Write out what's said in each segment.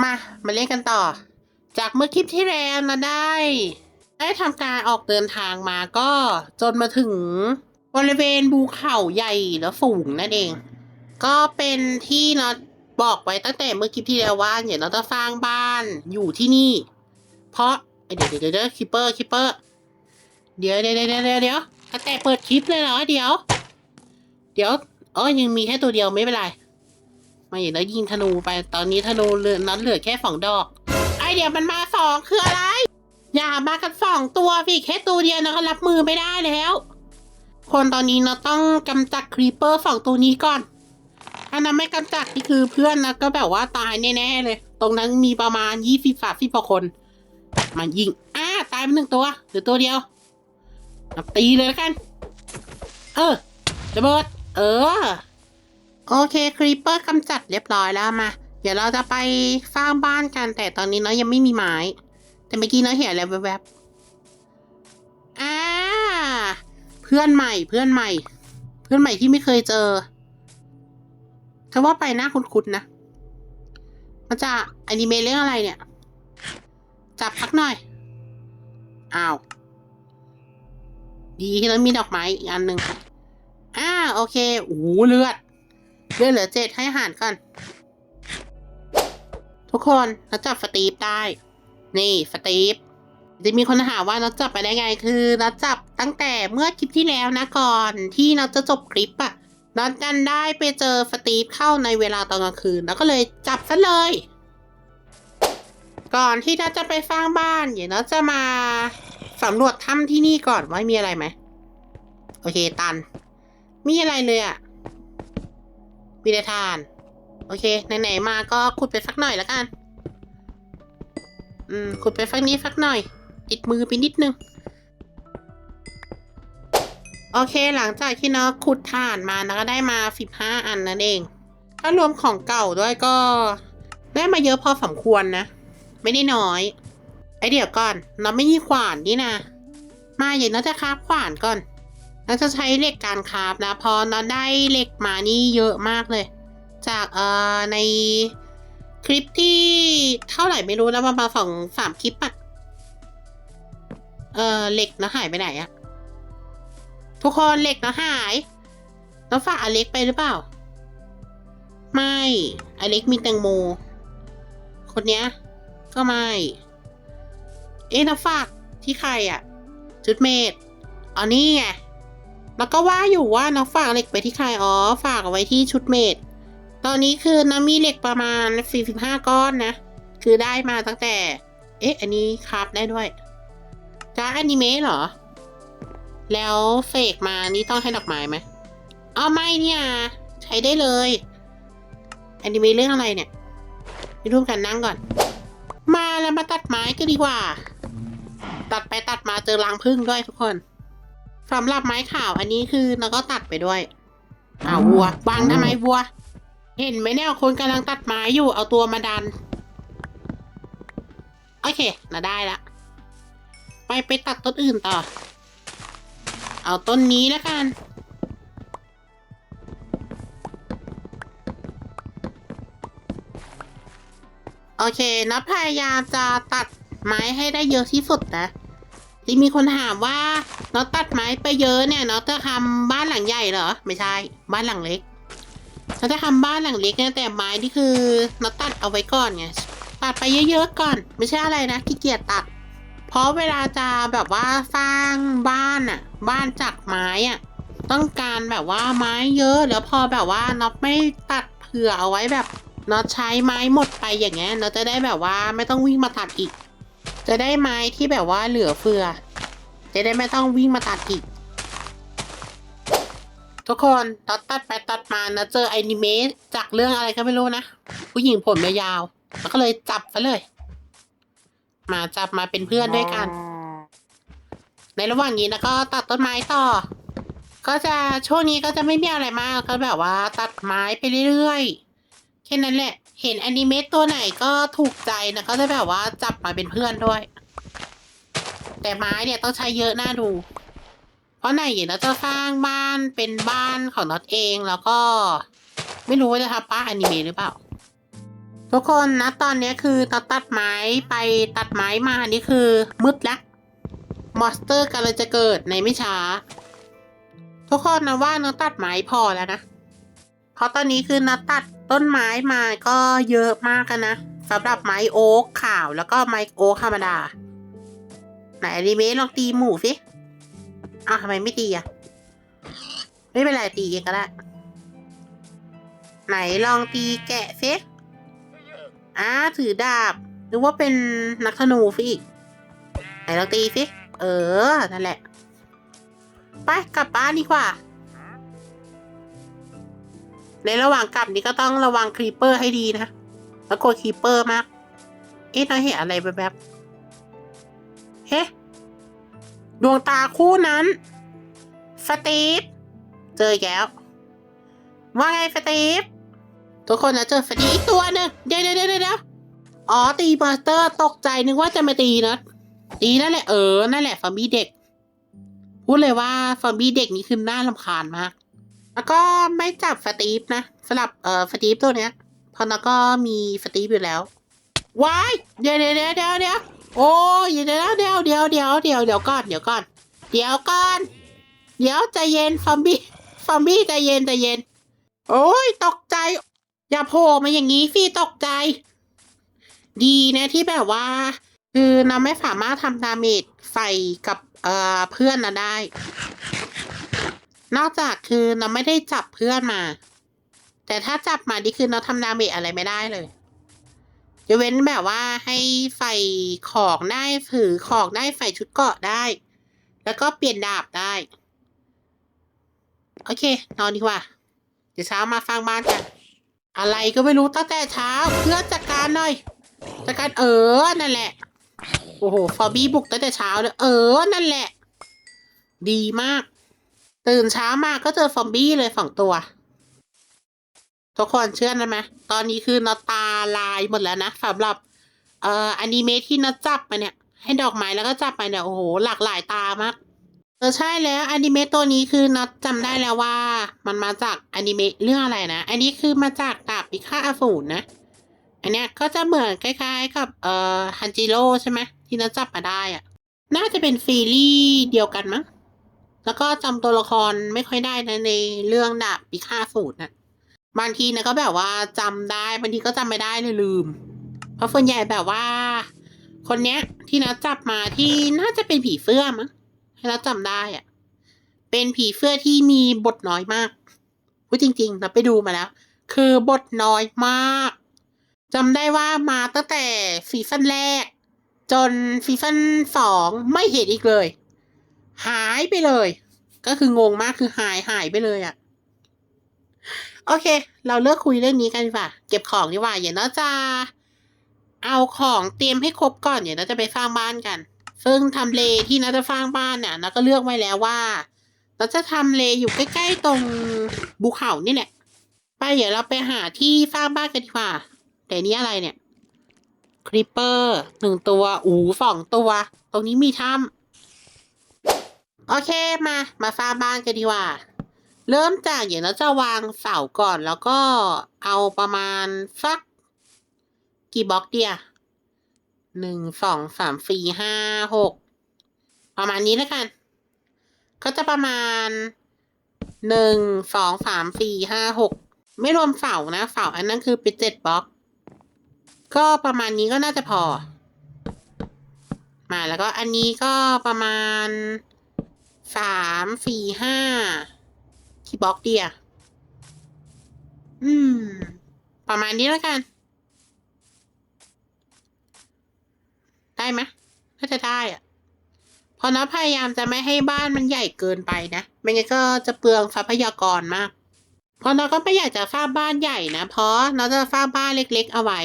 มา มาเล่นกันต่อ จากเมื่อคลิปที่แล้วนะได้ ได้ทำการออกเดินทางมาก็จนมาถึงบริเวณภูเขาใหญ่และสูงนั่นเอง ก็เป็นที่เราบอกไว้ตั้งแต่เมื่อคลิปที่แล้วว่าเดี๋ยเราจะสร้างบ้านอยู่ที่นี่ เพราะเดี๋ยวเดี๋ยวเดี๋ยวคิปเปอร์คิปเปอร์เดี๋ยวเดี๋ยวเดี๋ยวเดี๋ยวเดี๋ยวตั้งแต่เปิดคลิปเลยเหรอเดี๋ยว เดี๋ยวเออยังมีแค่ตัวเดียวไม่เป็นไร มาอย่แล้วยิงธนูไปตอนนี้ธนูเหลือนั้นเหลือแค่สองดอกไอเดี๋ยวมันมาสองคืออะไร อย่ามากันสองตัวพี่แค่ตัวเดียวนะก็รับมือไม่ได้แล้ว คนตอนนี้เราต้องกำจัดครีปเปอร์สองตัวนี้ก่อนถ้านั้นไม่กำจัดนี่คือเพื่อนนะก็แบบว่าตายแน่ๆเลย ตรงนั้นมีประมาณยี่สิบสามสิบกว่าคน มันยิงอ้าตายไปหนึ่งตัวหรือตัวเดียวตีเลยแล้วกัน เออระเบิดเออ โอเคครีปเปอร์กำจัดเรียบร้อยแล้วมา เดี๋ยวเราจะไปสร้างบ้านกัน แต่ตอนนี้เนาะยังไม่มีไม้ แต่เมื่อกี้เนาะเห็นอะไรแวบๆอ่าเพื่อนใหม่เพื่อนใหม่ เพื่อนใหม่ที่ไม่เคยเจอถ้าว่าไปหน้าคุ้นๆนะ มันจะอนิเมะเรื่องอะไรเนี่ย จับพักหน่อย อ้าว ดีที่เรามีดอกไม้อีกอันหนึ่งอ่าโอเคโอ้เลือด เลือดเหลือเจ็ดให้อาหารก่อน ทุกคนเราจับสตีฟได้ นี่สตีฟจะมีคนถามว่าเราจับไปได้ไงคือเราจับตั้งแต่เมื่อคลิปที่แล้วนะก่อนที่เราจะจบคลิปอะเราดันได้ไปเจอสตีฟเข้าในเวลาตอนกลางคืน แล้วก็เลยจับซะเลย ก่อนที่เราจะไปสร้างบ้านเดี๋ยวเราจะมาสำรวจถ้ำที่นี่ก่อนว่ามีอะไรไหมโอเคตัน มีอะไรเลยอะ มีแต่ทาน โอเค ไหนๆมาก็ขุดไปสักหน่อยแล้วกัน อืม ขุดไปสักนี้สักหน่อย ติดมือไปนิดนึง โอเค หลังจากที่เนาะขุดถ่านมานะก็ได้มาสิบห้าอันนั่นเอง ถ้ารวมของเก่าด้วยก็ ได้มาเยอะพอสมควรนะ ไม่ได้น้อย ไอเดี๋ยวก่อน เราไม่มีขวานนี่นะ มาอย่างน่าจะคาบขวานก่อน เราจะใช้เหล็กการคราบนะพอเราได้เหล็กมานี่เยอะมากเลย จากเอ่อในคลิปที่เท่าไหร่ไม่รู้นะประมาณสองสามคลิปอะเออเหล็กนะหายไปไหนอะทุกคนเหล็กนะหายแล้วฝากอเล็กไปหรือเปล่า ไม่อเล็กมีแตงโม คนเนี้ย ก็ไม่ เอ๊ะแล้วฝากที่ใครอะชุดเมดอ๋อนี่ไง แล้วก็ว่าอยู่ว่าน้องฝากเหล็กไปที่ใครอ๋อฝากเอาไว้ที่ชุดเมดตอนนี้คือน้ำมีเหล็กประมาณ 45 ก้อนนะ คือได้มาตั้งแต่ เอ๊ะ อันนี้ครับได้ด้วยจ้าอนิเมะเหรอ แล้วเฟกมานี่ต้องให้ดอกไม้ไหมอ๋อไม่เนี่ย ใช้ได้เลยอนิเมะเรื่องอะไรเนี่ยไปร่วมกันนั่งก่อน มาแล้วมาตัดไม้ก็ดีกว่า ตัดไปตัดมาเจอรังผึ้งด้วยทุกคน สำหรับไม้ขาวอันนี้คือเราก็ตัดไปด้วยอ้าววัววางทำไมวัว เห็นไหมเนี่ยคนกำลังตัดไม้อยู่เอาตัวมาดัน โอเคน่าได้ละ ไปไปตัดต้นอื่นต่อ เอาต้นนี้แล้วกันโอเคนับพยายามจะตัดไม้ให้ได้เยอะที่สุดนะที่มีคนถามว่า นาะตัดไม้ไปเยอะเนี่ยเนาะจะทำบ้านหลังใหญ่เหรอ ไม่ใช่ บ้านหลังเล็กเราจะทำบ้านหลังเล็กเนี่ยแต่ไม้นี่คือเราตัดเอาไว้ก่อนไงตัดไปเยอะๆก่อน ไม่ใช่อะไรนะขี้เกียจตัด เพราะเวลาจะแบบว่าสร้างบ้านอะบ้านจากไม้อะต้องการแบบว่าไม้เยอะแล้วพอแบบว่าน็อตไม่ตัดเผื่อเอาไว้แบบน็อตใช้ไม้หมดไปอย่างเงี้ยเราจะได้แบบว่าไม่ต้องวิ่งมาตัดอีก จะได้ไม้ที่แบบว่าเหลือเฟือ จะได้ไม่ต้องวิ่งมาตัดอีก ทุกคนตัดตัดไปตัดมานะเจออนิเมะจากเรื่องอะไรก็ไม่รู้นะ ผู้หญิงผมยาวๆแล้วก็เลยจับซะเลย มาจับมาเป็นเพื่อนด้วยกัน ในระหว่างนี้นะก็ตัดต้นไม้ต่อ ก็จะช่วงนี้ก็จะไม่มีอะไรมากก็แบบว่า ตัดไม้ไปเรื่อยๆแค่นั้นแหละ เห็นอนิเมะตัวไหนก็ถูกใจนะก็จะแบบว่าจับมาเป็นเพื่อนด้วย แต่ไม้เนี่ยต้องใช้เยอะน่าดู เพราะไหนเดี๋ยวเราจะสร้างบ้านเป็นบ้านของน็อตเองแล้วก็ ไม่รู้ว่าจะทำป้าอนิเมะหรือเปล่า ทุกคนนะตอนนี้คือตัดตัดไม้ไปตัดไม้มานี่คือมืดแล้วมอนสเตอร์กำลังจะเกิดในไม่ช้า ทุกคนนะว่านื้อตัดไม้พอแล้วนะ เพราะตอนนี้คือนัดตัดต้นไม้มาก็เยอะมากกันนะสำหรับไม้โอ๊กขาวแล้วก็ไม้โอ๊กธรรมดา ไหนอนิเมะลองตีหมูสิอ้าวทำไมไม่ตีอะ ไม่เป็นไรตีเองก็ได้ ไหนลองตีแกะสิอ้าถือดาบนึกว่าเป็นนักธนูฟิอีกไหนลองตีสิเออ นั่นแหละ ไปกลับบ้านดีกว่า ในระหว่างกลับนี้ก็ต้องระวังครีปเปอร์ให้ดีนะ แล้วกลัวครีปเปอร์มาก เอ๊ะเราเห็นอะไรแบบ เฮ้ดวงตาคู่นั้น สตีฟ เจอแล้ว ว่าไงสตีฟ ทุกคนนะเจอสตีฟอีกตัวหนึ่งเดี๋ยวเดี๋ยวเดี๋ยวเดี๋ยวอ๋อตีมอนสเตอร์ตกใจนึกว่าจะมาตีนะ ตีนั่นแหละเออ นั่นแหละฟอมบี้เด็ก พูดเลยว่าฟอมบี้เด็กนี่คือน่ารำคาญมาก แล้วก็ไม่จับสตีฟนะสำหรับเอ่อสตีฟตัวเนี้ยเพราะแล้วก็มีสตีฟอยู่แล้วว้ายเดี๋ยวเดี๋ยวเดี๋ยวเดี๋ยว โอ้ยเดี๋ยวเดี๋ยวเดี๋ยวเดี๋ยวเดี๋ยวเดี๋ยวก่อนเดี๋ยวก่อนเดี๋ยวก่อนเดี๋ยวใจเย็นฟอมบี้ฟอมบี้ใจเย็นใจเย็น โอ้ยตกใจ อย่าโผล่มาอย่างนี้สิตกใจ ดีนะที่แบบว่า คือเราไม่สามารถทำดาเมจใส่กับเอ่อเพื่อนนะได้ นอกจากคือเราไม่ได้จับเพื่อนมา แต่ถ้าจับมานี่คือเราทำดาเมจอะไรไม่ได้เลย จะเว้นแบบว่าให้ใส่ของได้ถือของได้ใส่ชุดเกาะได้ แล้วก็เปลี่ยนดาบได้ โอเค นอนดีกว่า เดี๋ยวเช้ามาฟังบ้านกันอะไรก็ไม่รู้ตั้งแต่เช้าเพื่อจัดการหน่อยจัดการเออนั่นแหละ โอ้โหฟอร์บี้บุกตั้งแต่เช้าเลยเออนั่นแหละ ดีมาก ตื่นเช้ามาก็เจอฟอมบี้เลยสองตัว ทุกคนเชื่อนะไหมตอนนี้คือนอตาลายหมดแล้วนะสำหรับเอ่ออนิเมะที่นอจับมาเนี่ย ให้ดอกไม้แล้วก็จับไปเนี่ยโอ้โหหลากหลายตามากเออใช่แล้วอนิเมะตัวนี้คือน็อตจำได้แล้วว่า มันมาจากอนิเมะเรื่องอะไรนะ อันนี้คือมาจากดาบพิฆาตอสูรนะ อันเนี้ยก็จะเหมือนคล้ายๆกับเอ่อฮันจิโร่ใช่ไหมที่น็อจับมาได้อะน่าจะเป็นซีรีส์เดียวกันมั้งแล้วก็จำตัวละครไม่ค่อยได้นะในเรื่องดาบพิฆาตสูตรนะ บางทีนะก็แบบว่าจำได้บางทีก็จำไม่ได้เลยลืม เพราะส่วนใหญ่แบบว่า คนเนี้ย ที่นัดจับมาที่น่าจะเป็นผีเสื้อมั้งให้นัดจำได้อะเป็นผีเสื้อที่มีบทน้อยมากพูดจริงๆเราไปดูมาแล้ว คือบทน้อยมากจำได้ว่ามาตั้งแต่ซีซั่นแรก จนซีซั่นสองไม่เห็นอีกเลย หายไปเลย ก็คืองงมากคือหายหายไปเลยอะ่ะ โอเค เราเลิกคุยเรื่องนี้กันดีกว่า เก็บของดีกว่าอย่าน่าจะเอาของเตรียมให้ครบก่อนเดี๋ยวเราจะไปสร้างบ้านกัน ซึ่งทำเลที่เราจะสร้างบ้านเนี่ยเราก็เลือกไว้แล้วว่าเราจะทำเลอยู่ใกล้ๆตรงภูเขานี่แหละ ไปเดี๋ยวเราไปหาที่สร้างบ้านกันดีกว่า แต่นี่อะไรเนี่ยคริปเปอร์หนึ่งตัว อูสองตัว ตรงนี้มีถ้ำโอเคมา มาสร้างบ้านกันดีกว่า เริ่มจากเดี๋ยวเราจะวางเสาก่อนแล้วก็เอาประมาณสัก กี่บล็อกเดียหนึ่งสองสามสี่ห้าหกประมาณนี้แล้วกัน ก็จะประมาณหนึ่งสองสามสี่ห้าหกไม่รวมเสานะเสาอันนั้นคือเป็นเจ็ดบล็อก ก็ประมาณนี้ก็น่าจะพอ มาแล้วก็อันนี้ก็ประมาณสามสี่ห้า กี่บล็อกดียอืม ประมาณนี้แล้วกัน ได้ไหมถ้าจะได้อะเพราะน้าพยายามจะไม่ให้บ้านมันใหญ่เกินไปนะไม่งั้นก็จะเปลืองทรัพยากรมาก เพราะเราก็ไม่อยากจะสร้างบ้านใหญ่นะ เพราะเราจะสร้างบ้านเล็ก ๆ เอาไว้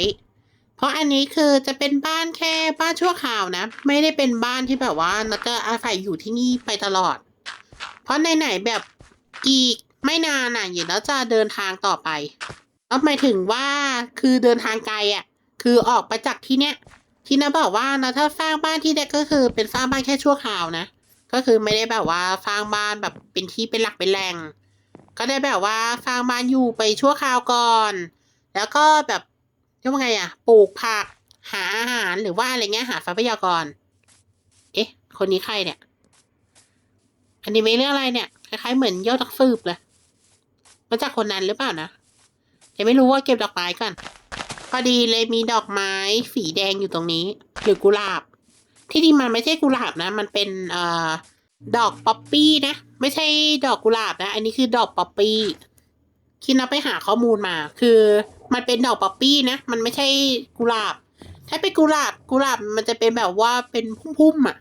เพราะอันนี้คือจะเป็นบ้านแค่บ้านชั่วคราวนะ ไม่ได้เป็นบ้านที่แบบว่าเราจะอาศัยอยู่ที่นี่ไปตลอด เพราะไหนๆแบบ อีกไม่นานน่ะเดี๋ยวเราจะเดินทางต่อไปเอาหมายถึงว่าคือเดินทางไกลอะ คือออกไปจากที่เนี้ย ที่นะบอกว่านะถ้าสร้างบ้านที่เด็กก็คือเป็นสร้างบ้านแค่ชั่วคราวนะ ก็คือไม่ได้แบบว่าสร้างบ้านแบบเป็นที่เป็นหลักเป็นแหล่งก็ได้แบบว่าสร้างบ้านอยู่ไปชั่วคราวก่อน แล้วก็แบบกว่าไงอะ ปลูกผัก หาอาหารหรือว่าอะไรเงี้ยหาทรัพยากร เอ๊ะ คนนี้ใครเนี่ย อันนี้ไม่เรื่องอะไรเนี่ย คล้ายๆเหมือนยอดนักสืบเลยมาจากคนนั้นหรือเปล่านะแต่ไม่รู้ว่าเก็บดอกไม้ก่อนพอดีเลยมีดอกไม้สีแดงอยู่ตรงนี้ หรือกุหลาบ ที่จริงมันไม่ใช่กุหลาบนะ มันเป็นเอ่อดอกป๊อปปี้นะ ไม่ใช่ดอกกุหลาบนะ อันนี้คือดอกป๊อปปี้คิดนับไปหาข้อมูลมา คือมันเป็นดอกป๊อปปี้นะ มันไม่ใช่กุหลาบ ถ้าเป็นกุหลาบกุหลาบมันจะเป็นแบบว่าเป็นพุ่มๆอะ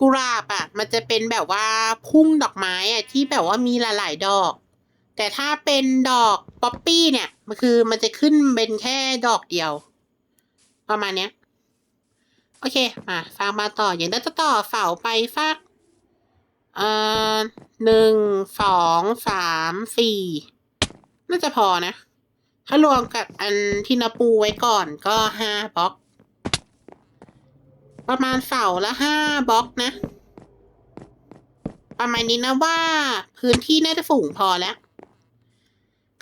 กุหลาบอะมันจะเป็นแบบว่าพุ่มดอกไม้อะที่แบบว่ามีหลายๆดอก แต่ถ้าเป็นดอกป๊อปปี้เนี่ยมันคือมันจะขึ้นเป็นแค่ดอกเดียว ประมาณเนี้ย โอเคมาฟังมาต่ออย่างนั้นจะต่อเสาไปฟักเอ่อหนึ่งสองสามสี่น่าจะพอนะ ถ้ารวมกับอันที่นาปูไว้ก่อนก็ห้าบล็อก ประมาณเสาละห้าบล็อกนะ ประมาณนี้นะว่าพื้นที่น่าจะฝูงพอแล้ว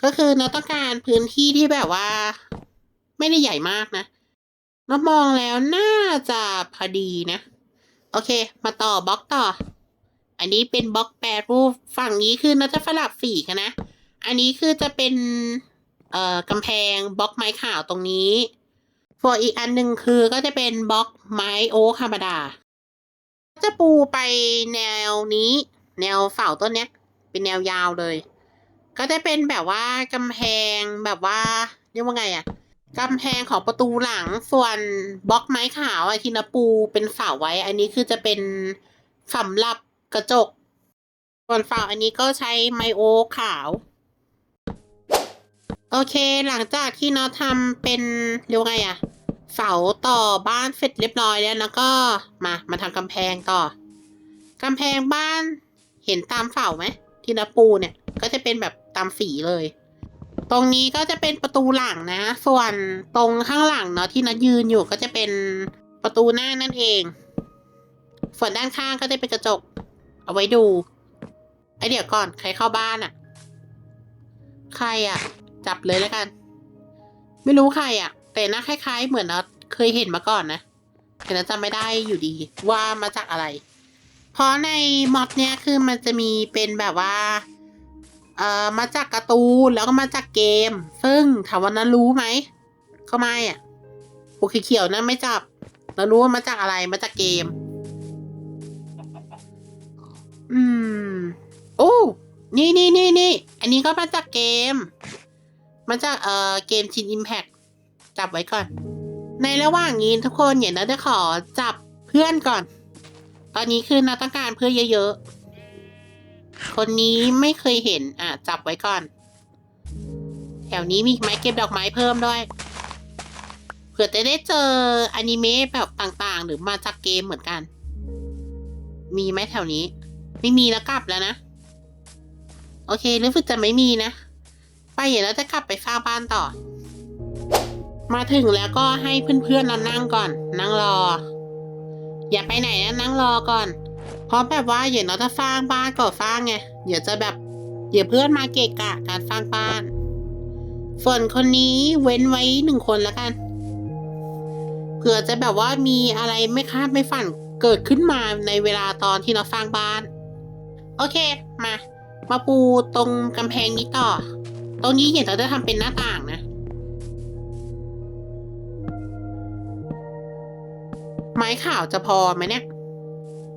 ก็คือเราต้องการพื้นที่ที่แบบว่า ไม่ได้ใหญ่มากนะเรามองแล้วน่าจะพอดีนะ โอเค มาต่อบล็อกต่อ อันนี้เป็นบล็อกแปรรูปฝั่งนี้คือเราจะสลับสีกันนะ อันนี้คือจะเป็นเอ่อกำแพงบล็อกไม้ขาวตรงนี้ ส่วนอีกอันหนึ่งคือก็จะเป็นบล็อกไม้โอ๊คธรรมดา จะปูไปแนวนี้ แนวเสาต้นเนี้ย เป็นแนวยาวเลย ก็จะเป็นแบบว่ากำแพงแบบว่าเรียกว่าไงอะกำแพงของประตูหลังส่วนบล็อกไม้ขาวอที่นปูเป็นเสาไว้ อันนี้คือจะเป็นสำหรับกระจกส่วนเสาอันนี้ก็ใช้ไมโอขาว โอเค หลังจากที่เราะทำเป็นเรียกว่าไงอะเสาต่อบ้านเสร็จเรียบร้อยแล้วแล้วก็มามาทำกำแพงต่อกำแพงบ้านเห็นตามเสาไหมที่เราปูเนี่ยก็จะเป็นแบบตามสีเลย ตรงนี้ก็จะเป็นประตูหลังนะ ส่วนตรงข้างหลังเนาะที่นัดยืนอยู่ก็จะเป็นประตูหน้านั่นเอง ส่วนด้านข้างก็จะเป็นกระจก เอาไว้ดูไอเดี๋ยวก่อนใครเข้าบ้านอะใครอะ จับเลยแล้วกัน ไม่รู้ใครอะแต่หน้าคล้าย ๆ เหมือนเราเคยเห็นมาก่อนนะแต่นั้นจำไม่ได้อยู่ดีว่ามาจากอะไร เพราะในม็อดเนี้ยคือมันจะมีเป็นแบบว่าเอ่อมาจากการ์ตูนแล้วก็มาจากเกม ซึ่งถามว่านั้นรู้ไหมก็ไม่อะปกเขียวนั่นไม่จับ เรารู้ว่ามาจากอะไรมาจากเกม อืม โอ้ นี่นี่นี่นี่ อันนี้ก็มาจากเกม มาจากเอ่อเกมชินอิมแพกจับไว้ก่อน ในระหว่างนี้ทุกคนอย่านะจะขอจับเพื่อนก่อน ตอนนี้คือเราต้องการเพื่อนเยอะๆ คนนี้ไม่เคยเห็นอะจับไว้ก่อน แถวนี้มีไม้เก็บดอกไม้เพิ่มด้วย เผื่อจะได้เจออนิเมะแบบต่างๆ หรือมาจากเกมเหมือนกัน มีไหมแถวนี้ ไม่มีแล้วกลับแล้วนะ โอเครู้สึกจะไม่มีนะ ไปเดี๋ยวเราจะกลับไปสร้างบ้านต่อ มาถึงแล้วก็ให้เพื่อนๆเรานั่งก่อน นั่งรอ อย่าไปไหนนะนั่งรอก่อน เพราะแบบว่าเดี๋ยวเราจะสร้างบ้านก่อสร้างไงเดี๋ยวจะแบบเดี๋ยวเพื่อนมาเกะกะการสร้างบ้าน ส่วนคนนี้เว้นไว้หนึ่งคนแล้วกันเผื่อจะแบบว่ามีอะไรไม่คาดไม่ฝันเกิดขึ้นมาในเวลาตอนที่เราสร้างบ้าน โอเค มา มาปูตรงกำแพงนี้ต่อ ตรงนี้เห็นเราจะทำเป็นหน้าต่างนะ ไม้ขาวจะพอไหมเนี่ย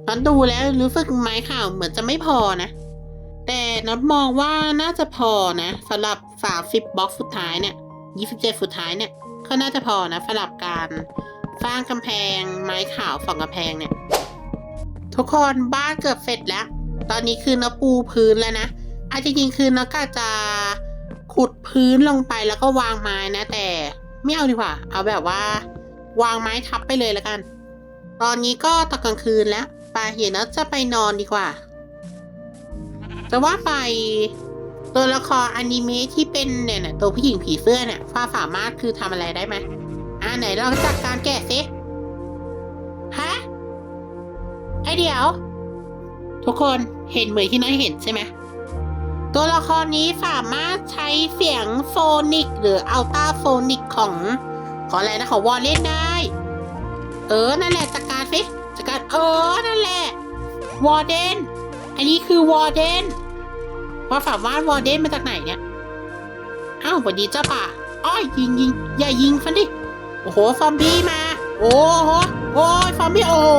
น็อดูแล้วรู้สึกไม้ขาวเหมือนจะไม่พอนะ แต่น็อมองว่าน่าจะพอนะสำหรับสามสิบบล็อกสุดท้ายเนี่ยยี่สิบเจ็ดสุดท้ายเนี่ยก็น่าจะพอนะสำหรับการสร้างกำแพงไม้ขาวฝั่งกำแพงเนี่ย ทุกคนบ้านเกือบเสร็จแล้ว ตอนนี้คือนปูพื้นแล้วนะอาจริงคือน็อตก็จะ ขุดพื้นลงไปแล้วก็วางไม้นะ แต่ไม่เอาดีกว่า เอาแบบว่า วางไม้ทับไปเลยแล้วกัน ตอนนี้ก็ตอนกลางคืนแล้วไปเห็นแล้วจะไปนอนดีกว่าจะว่าไปตัวละครอนิเมะที่เป็นเนี่ยนะตัวผู้หญิงผีเสื้อเนี่ยฟ้าสามารถคือทำอะไรได้ไหมอ่าไหนลองจัดการแกะสิฮะไอเดี๋ยว ทุกคนเห็นเหมือนที่น้อยเห็นใช่ไหม ตัวละครนี้สามารถใช้เสียงโฟนิก หรืออัลตราโฟนิกของออะไรนะของวอลเล่นได้ เออ นั่นแหละจัดการสิจัดการเออ นั่นแหละ วอร์เดน อันนี้คือวอร์เดนว่าฝามารถวอร์เดนมาจากไหนเนี่ย อ้าวสวัสดีเจ้าป่าอ้อยยิงยิงอย่ายิงฟันดิ โอ้โห ซอมบี้มา โอ้โห โอ้ยซอมบี้โอ้โห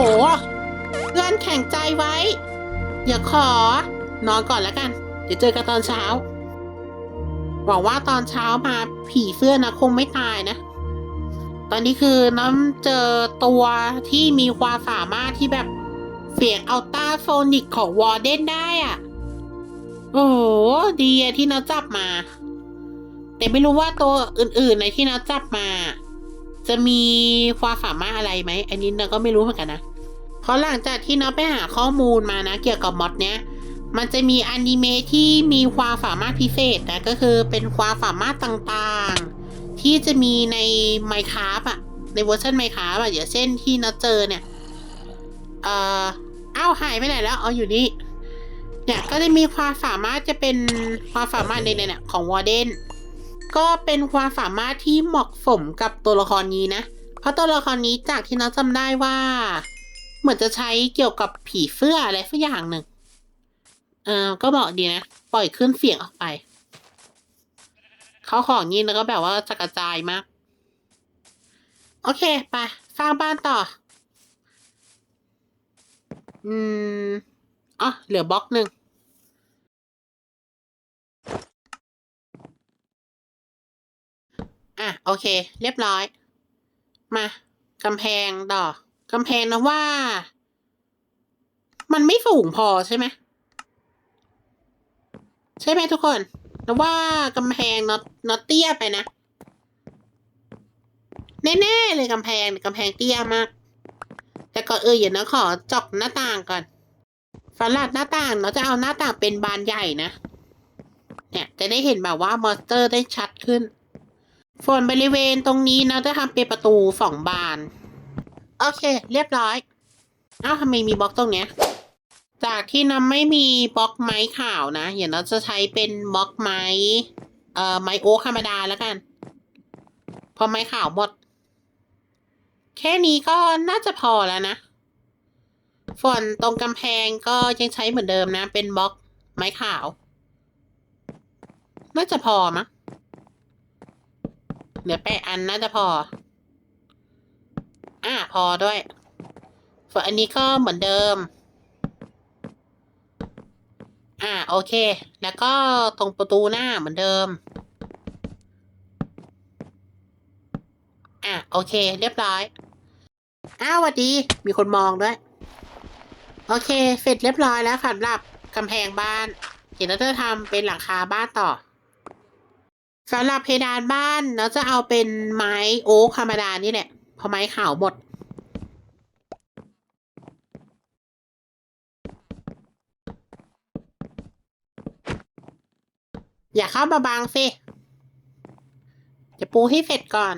เพื่อนแข่งใจไว้ อย่าขอนอนก่อนแล้วกัน เดี๋ยวเจอกันตอนเช้าหวังว่าตอนเช้ามาผีเสื้อนะคงไม่ตายนะ ตอนนี้คือน้ำเจอตัวที่มีความสามารถที่แบบเสียงอัลตราโซนิกของวอร์เดนได้อะ โอ้โหดีอะที่น้าจับมา แต่ไม่รู้ว่าตัวอื่นๆในที่น้าจับมา จะมีความสามารถอะไรไหม อันนี้เราก็ไม่รู้เหมือนกันนะ เพราะหลังจากที่น้าไปหาข้อมูลมานะ เกี่ยวกับมอดเนี้ย มันจะมีอนิเมะที่มีความสามารถพิเศษนะก็คือเป็นความสามารถต่างๆ ที่จะมีใน Minecraft อะในเวอร์ชัน Minecraft อะอย่างเช่นที่นัดเจอเนี่ยเอ่ออ้าวหายไปไหนแล้วเอาอยู่นี่เนี่ยก็จะมีความสามารถจะเป็นความสามารถในเนี่ยของวอร์เดนก็เป็นความสามารถที่เหมาะสมกับตัวละครนี้นะ เพราะตัวละครนี้จากที่นัดจำได้ว่า เหมือนจะใช้เกี่ยวกับผีเสื้ออะไรสักอย่างหนึ่ง เออก็บอกดีนะ ปล่อยขึ้นเสียงออกไป เขาของนี้แล้วก็แบบว่าจะกระจายมาก โอเค ไป สร้างบ้านต่อ อืมอ๋อเหลือบล็อกหนึ่งอะ โอเค เรียบร้อย มากำแพงต่อกำแพงนะว่า มันไม่สูงพอใช่ไหม ใช่ไหมทุกคนแล้วว่ากำแพงน็อตน็อตเตี้ยไปนะ แน่ๆเลยกำแพงกำแพงเตี้ยมาก แต่ก่อนเอออย่านะขอจอกหน้าต่างก่อนสำหรับหน้าต่างเราจะเอาหน้าต่างเป็นบานใหญ่นะเนี่ยจะได้เห็นแบบว่ามอนสเตอร์ได้ชัดขึ้นส่วนบริเวณตรงนี้เราจะทำเป็นประตูสองบาน โอเค เรียบร้อย เอ้าทำไมมีบล็อกตรงเนี้ย จากที่น้ำไม่มีบล็อกไม้ขาวนะอย่างเราจะใช้เป็นบล็อกไม้เอ่อไม้โอ๊คธรรมดาแล้วกัน พอไม้ขาวหมด แค่นี้ก็น่าจะพอแล้วนะส่วนตรงกำแพงก็ยังใช้เหมือนเดิมนะ เป็นบล็อกไม้ขาว น่าจะพอมั้งเหลือแปดอันน่าจะพอ อ่าพอด้วยส่วนอันนี้ก็เหมือนเดิม อ่าโอเค แล้วก็ตรงประตูหน้าเหมือนเดิม อะโอเค เรียบร้อย อ้าวสวัสดี มีคนมองด้วย โอเค เสร็จเรียบร้อยแล้วสำหรับกำแพงบ้านเดี๋ยวเราจะทำเป็นหลังคาบ้านต่อสำหรับเพดานบ้านเราจะเอาเป็นไม้โอ๊คธรรมดานี่แหละพราะไม้ขาวหมด อย่าเข้ามาบังสิ จะปูให้เสร็จก่อน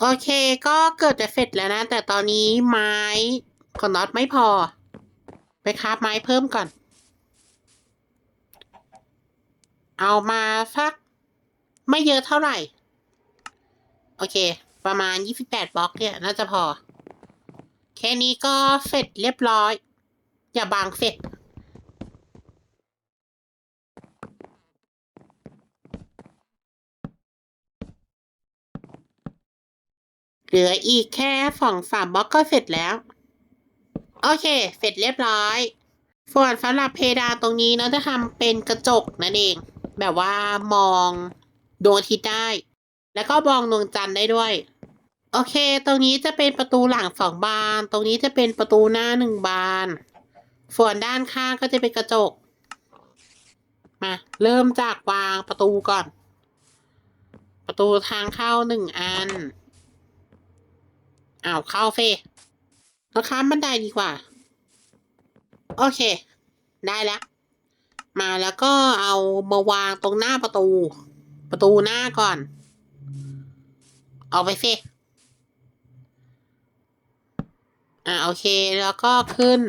โอเคก็เกือบจะเสร็จแล้วนะ แต่ตอนนี้ไม้ของน็อตไม่พอ ไปคราฟไม้เพิ่มก่อน เอามาสัก ไม่เยอะเท่าไหร่ โอเค ประมาณ 28 บล็อกเนี่ย น่าจะพอ แค่นี้ก็เสร็จเรียบร้อย อย่าบางเสร็จ เหลืออีกแค่สองสามบล็อกก็เสร็จแล้ว โอเค เสร็จเรียบร้อย ส่วนสำหรับเพดานตรงนี้เราจะทำเป็นกระจกนั่นเอง แบบว่ามองดวงอาทิตย์ได้ แล้วก็มองดวงจันทร์ได้ด้วย โอเค ตรงนี้จะเป็นประตูหลังสองบาน ตรงนี้จะเป็นประตูหน้าหนึ่งบาน ส่วนด้านข้างก็จะเป็นกระจก มา เริ่มจากวางประตูก่อน ประตูทางเข้าหนึ่งอัน อ้าวเข้าเฟเราข้ามบันไดดีกว่า โอเค ได้แล้ว มาแล้วก็เอามาวางตรงหน้าประตู ประตูหน้าก่อน เอาไปเฟอ่าโอเคแล้วก็ขึ้น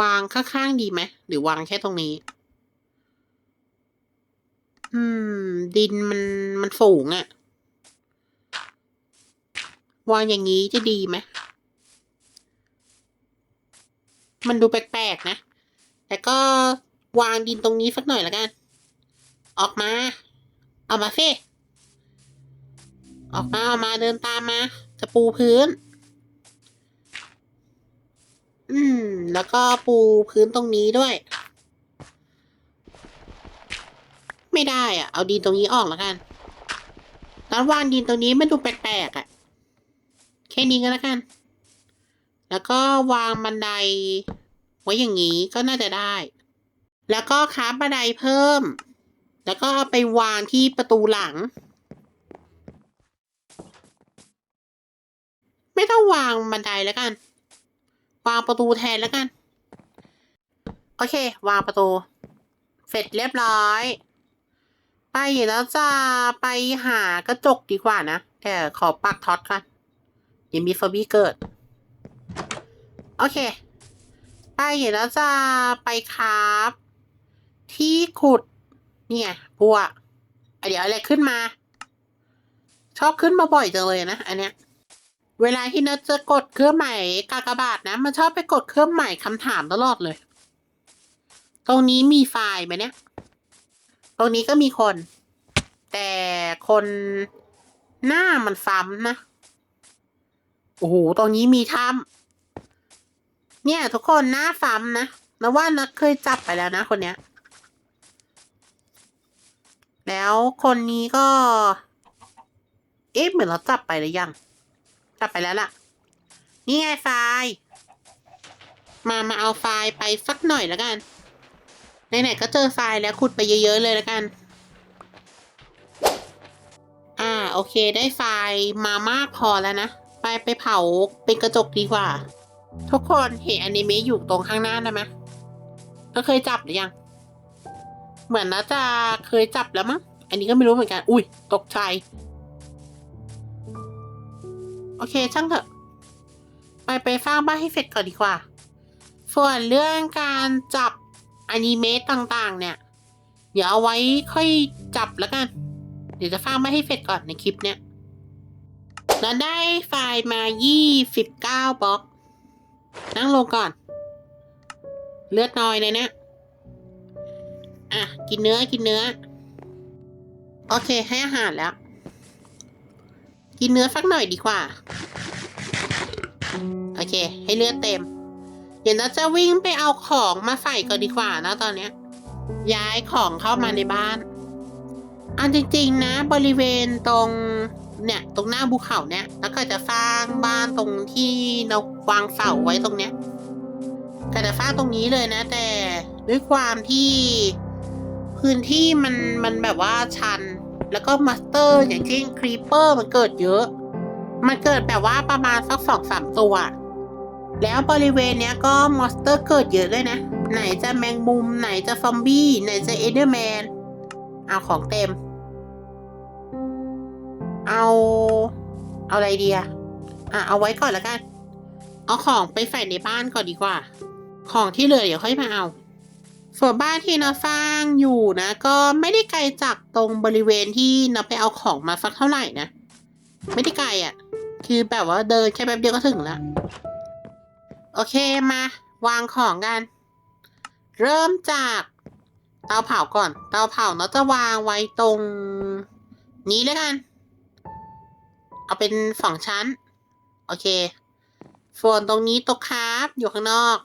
วางข้างๆดีไหมหรือวางแค่ตรงนี้ อืม ดินมันมันสูงอะ่ะ วางอย่างนี้จะดีไหม มันดูแปลกๆนะ แต่ก็วางดินตรงนี้สักหน่อยละกัน ออกมา ออกมาสิออกมาออกมาเดินตามมา จะปูพื้น อืม แล้วก็ปูพื้นตรงนี้ด้วย ไม่ได้อะเอาดินตรงนี้ออกแล้วกัน แล้ววางดินตรงนี้มันดูแปลกๆอะ่ะ ค่นี้ก็แล้วกัน แล้วก็วางบันไดไว้อย่างนี้ก็น่าจะได้ แล้วก็ค้าบันไดเพิ่ม แล้วก็เอาไปวางที่ประตูหลัง ไม่ต้องวางบันไดแล้วกัน วางประตูแทนแล้วกัน โอเค วางประตู เสร็จเรียบร้อย ไปแล้วจะไปหากระจกดีกว่านะ แต่ขอปักท็อตก่อน เดี๋ยวมีฟอร์บี้เกิด โอเค ไปแล้วจะไปคราฟที่ขุด เนี่ยพวกเดี๋ยวอะไรขึ้นมา ชอบขึ้นมาบ่อยจังเลยนะ อันเนี้ย เวลาที่นัดจะกดเครื่องหมายกากบาทนะ มันชอบไปกดเครื่องหมายคำถามตลอดเลย ตรงนี้มีไฟล์ไหมเนี่ย ตรงนี้ก็มีคน แต่คนหน้ามันซ้ำนะ โอ้โห ตรงนี้มีถ้ำเนี่ย ทุกคนหน้าซ้ำนะแล้วว่านัดเคยจับไปแล้วนะ คนเนี้ย แล้วคนนี้ก็ เอ๊ะเหมือนเราจับไปหรือยัง จับไปแล้วล่ะ นี่ไงไฟล์มา มาเอาไฟล์ไปสักหน่อยแล้วกัน ไหนๆก็เจอไฟล์แล้วขุดไปเยอะๆเลยแล้วกัน อ่า โอเค ได้ไฟล์มามากพอแล้วนะ ไปไปเผาเป็นกระจกดีกว่า ทุกคนเห็นอนิเมะอยู่ตรงข้างหน้าได้ไหมก็เคยจับหรือยัง เหมือนน่าจะเคยจับแล้วมั้งอันนี้ก็ไม่รู้เหมือนกัน อุ้ยตกใจ โอเคช่างเถอะ ไปไปสร้างบ้านให้เสร็จก่อนดีกว่า ส่วนเรื่องการจับอนิเมะต่างๆ เนี่ย เดี๋ยวเอาไว้ค่อยจับแล้วกัน เดี๋ยวจะสร้างบ้านให้เสร็จก่อนในคลิปเนี้ย แล้วได้ไฟล์มา29บเก้าบล็อก นั่งลงก่อน เลือดน้อยเลยเนี่ยอะ กินเนื้อกินเนื้อ โอเค ให้อาหารแล้ว กินเนื้อสักหน่อยดีกว่า โอเค ให้เลือดเต็ม เดี๋ยวเราจะวิ่งไปเอาของมาใส่ก่อนดีกว่านะตอนเนี้ย ย้ายของเข้ามาในบ้าน อันจริงๆนะ บริเวณตรง เนี่ยตรงหน้าภูเขาเนี่ยแล้วก็จะสร้างบ้านตรงที่เราวางเสาไว้ตรงเนี้ยก็จะสร้างตรงนี้เลยนะ แต่ด้วยความที่พื้นที่มันมันแบบว่าชัน แล้วก็มาสเตอร์ อย่างเช่นครีปเปอร์มันเกิดเยอะ มันเกิดแบบว่าประมาณสักสองสามตัว แล้วบริเวณเนี้ยก็มอนสเตอร์เกิดเยอะด้วยนะ ไหนจะแมงมุม ไหนจะซอมบี้ ไหนจะเอเดอร์แมน เอาของเต็ม เอา เอาอะไรดีอะอะเอาไว้ก่อนแล้วกัน เอาของไปใส่ในบ้านก่อนดีกว่า ของที่เหลือเดี๋ยวค่อยมาเอา ส่วนบ้านที่นาสร้างอยู่นะ ก็ไม่ได้ไกลจากตรงบริเวณที่นาไปเอาของมาสักเท่าไหร่นะ ไม่ได้ไกลอะ่ะ คือแบบว่าเดินแค่แป๊บเดียวก็ถึงล้วโอเคมา วางของกัน เริ่มจากเตาเผาก่อน เตาเผาเราจะวางไว้ตรง นี้แล้วกัน เอาเป็นสองชั้น โอเคส่วนตรงนี้ต๊ะคราฟอยู่ข้างนอก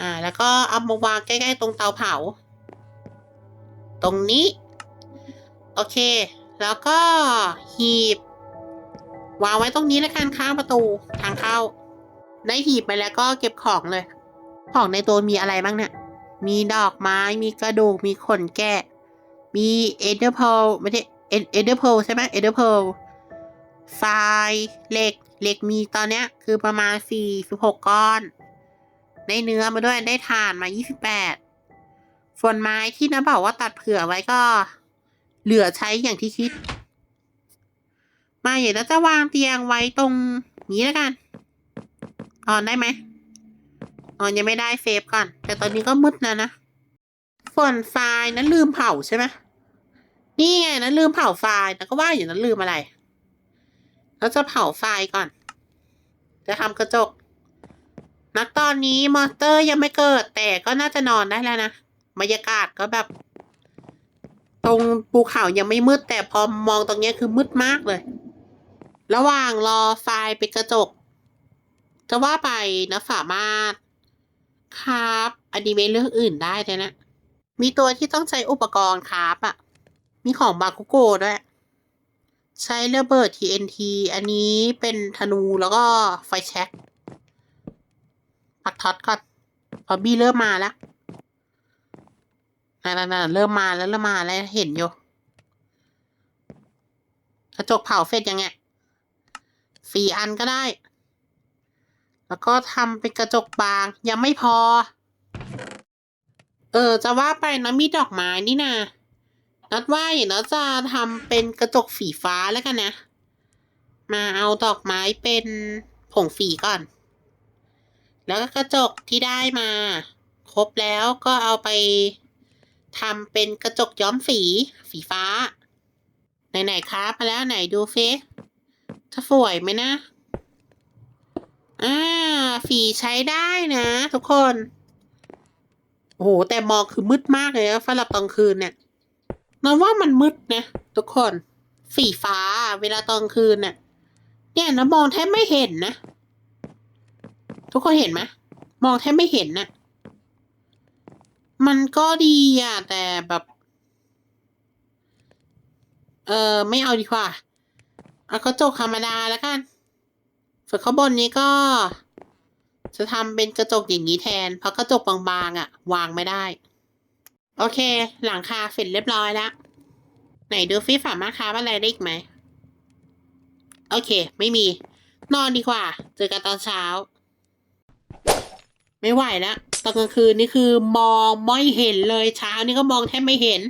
อ่า แล้วก็เอามาวางใกล้ๆตรงเตาเผา ตรงนี้ โอเค แล้วก็หีบ วางไว้ตรงนี้แล้วกันข้างประตูทางเข้า ได้หีบไปแล้วก็เก็บของเลย ของในตัวมีอะไรบ้างเนี่ย มีดอกไม้ มีกระดูก มีขนแกะ มีเอเดอร์เพลไม่ใช่ เอเดอร์เพลใช่ไหมเอเดอร์เพลทรายเหล็กเหล็กมีตอนเนี้ย คือประมาณสี่สิบหกก้อน ได้เนื้อมาด้วยได้ถ่านมายี่สิบแปดส่วนไม้ที่น้าบอกว่าตัดเผื่อไว้ก็ เหลือใช้อย่างที่คิด มาเดี๋ยวเราจะวางเตียงไว้ตรงนี้แล้วกันออนได้ไหมออนยังไม่ได้เซฟก่อน แต่ตอนนี้ก็มืดแล้วนะ ส่วนไฟล์นั้นลืมเผาใช่ไหม นี่ไงนันลืมเผาไฟล์แต่ก็ว่าอยู่นั้นลืมอะไรแล้วจะเผาไฟก่อน จะทำกระจกนักตอนนี้มอนสเตอร์ยังไม่เกิด แต่ก็น่าจะนอนได้แล้วนะบรรยากาศก็แบบ ตรงภูเขายังไม่มืด แต่พอมองตรงนี้คือมืดมากเลย ระหว่างรอไฟเป็นกระจก จะว่าไปนะสามารถครับอนิเมะเรื่องอื่นได้เลยนะ มีตัวที่ต้องใช้อุปกรณ์ครับอะ่ะ มีของบาคุโกด้วย ใช้ระเบิด TNT อันนี้เป็นธนูแล้วก็ไฟแช็กปักท็อตก่อนพอบี้เริ่มมาแล้วนั่นๆเริ่มมาแล้วเริ่มมาแล้วเห็นอยู่กระจกเผาเฟสยังไงสี่อันก็ได้ แล้วก็ทำเป็นกระจกบางยังไม่พอ เออ จะว่าไปนะมีดอกไม้นี่นา นัดว่าอย่างนัดจะทำเป็นกระจกสีฟ้าแล้วกันนะ มาเอาดอกไม้เป็นผงสีก่อน แล้วก็กระจกที่ได้มา ครบแล้วก็เอาไปทำเป็นกระจกย้อมสีสีฟ้า ไหนๆครับมาแล้วไหนดูเฟซจะสวยไหมนะอ่าฝีใช้ได้นะทุกคน โอ้โห แต่มองคือมืดมากเลยนะสำหรับตอนคืนเนี่ย นอนว่ามันมืดนะทุกคน สีฟ้าเวลาตอนคืนเนี่ยเนี่ยนะมองแทบไม่เห็นนะ ทุกคนเห็นไหมมองแทบไม่เห็นนะมันก็ดีอะ แต่แบบ เออไม่เอาดีกว่าเอากระจกธรรมดาแล้วกันส่วนข้างบนนี้ก็ จะทำเป็นกระจกอย่างนี้แทน เพราะกระจกบางๆอะ่ะ วางไม่ได้ โอเค หลังคาเสร็จเรียบร้อยแล้ว ไหนดูฟิสามารถค้าอะไรได้อีกไหม โอเค ไม่มี นอนดีกว่า เจอกันตอนเช้า ไม่ไหวแล้วตอนกลางคืนนี่คือมองไม่เห็นเลยเช้านี่ก็มองแทบไม่เห็น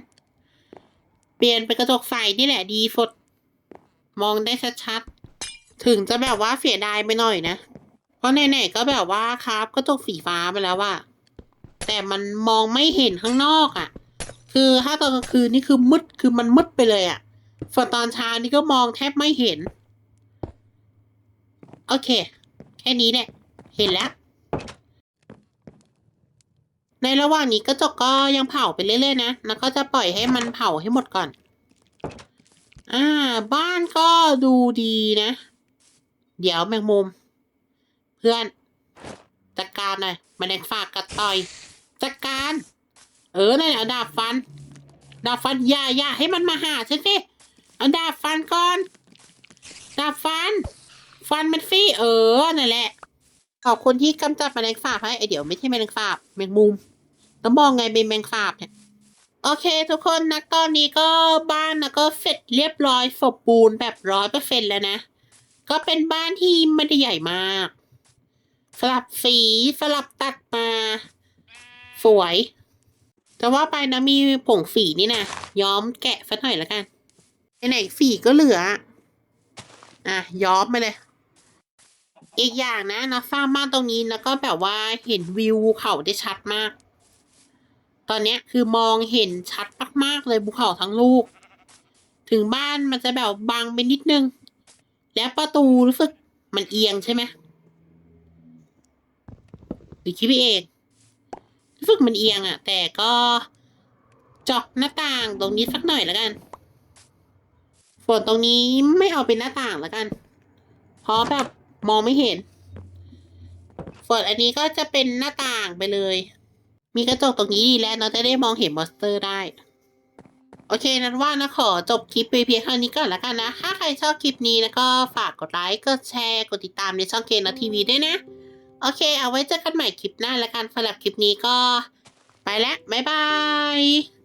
เปลี่ยนเป็นกระจกใสนี่แหละดีฟดมองได้ชัดๆ ถึงจะแบบว่าเสียดายไปหน่อยนะ เพราะไหนๆก็แบบว่าครับก็ตกสีฟ้าไปแล้วว่า แต่มันมองไม่เห็นข้างนอกอะ่ะ คือถ้าตอนกลางคืนนี่คือมืดคือมันมืดไปเลยอะ่ะส่วนตอนเช้านี่ก็มองแทบไม่เห็น โอเค แค่นี้แหละเห็นแล้ว ในระหว่างนี้กระจกก็ยังเผาไปเรื่อยๆนะแล้วก็จะปล่อยให้มันเผาให้หมดก่อน อ่า บ้านก็ดูดีนะ เดี๋ยวแมงมุม เพื่อนจัดการหน่อยแมลงฝากกัดต่อย จัดการ เออนั่นเอาดาบฟัน ดาบฟันอย่าอย่าให้มันมาหาฉันสิเอาดาบฟันก่อน ดาบฟัน ฟันมันสิเออนั่นแหละ ขอบคุณที่กำจัดแมลงสาบให้ไอเดี๋ยวไม่ใช่แมลงสาบแมงมุมแล้วมองไงเป็นแมลงสาบเนี่ยโอเคทุกคนนะตอนนี้ก็บ้านนะก็เสร็จเรียบร้อยสมบูรณ์แบบร้อยเปอร์เซ็นแล้วนะ ก็เป็นบ้านที่ไม่ได้ใหญ่มาก สลับสีสลับตัดมา วย จะว่าไปนะมีผงฝีนี่นะย้อมแกะสักหน่อยละกันไหนๆฝีก็เหลือ อะย้อมไปเลย อีกอย่างนะนะสร้างบ้านตรงนี้แล้วก็แบบว่าเห็นวิวเขาได้ชัดมาก ตอนนี้คือมองเห็นชัดมากๆเลยภูเขาทั้งลูก ถึงบ้านมันจะแบบบังไปนิดนึง แล้วประตูรู้สึกมันเอียงใช่ไหมหรือคิดไปเอง รู้สึกมันเอียงอะ่ะแต่ก็เจาะหน้าต่างตรงนี้สักหน่อยแล้วกันส่วนตรงนี้ไม่เอาเป็นหน้าต่างแล้วกัน เพราะแบบมองไม่เห็นส่วนอันนี้ก็จะเป็นหน้าต่างไปเลย มีกระจกตรงนี้ดีแล้วเราจะได้มองเห็นมอนสเตอร์ได้ โอเค นั้นว่านะขอจบคลิปไปเพียงเท่านี้ก่อนแล้วกันนะ ถ้าใครชอบคลิปนี้นะก็ฝากกดไลค์ กดแชร์ กดติดตามในช่องเกมและทีวีด้วยนะ โอเค เอาไว้เจอกันใหม่คลิปหน้าแล้วกันสำหรับคลิปนี้ก็ ไปแล้ว บ๊ายบาย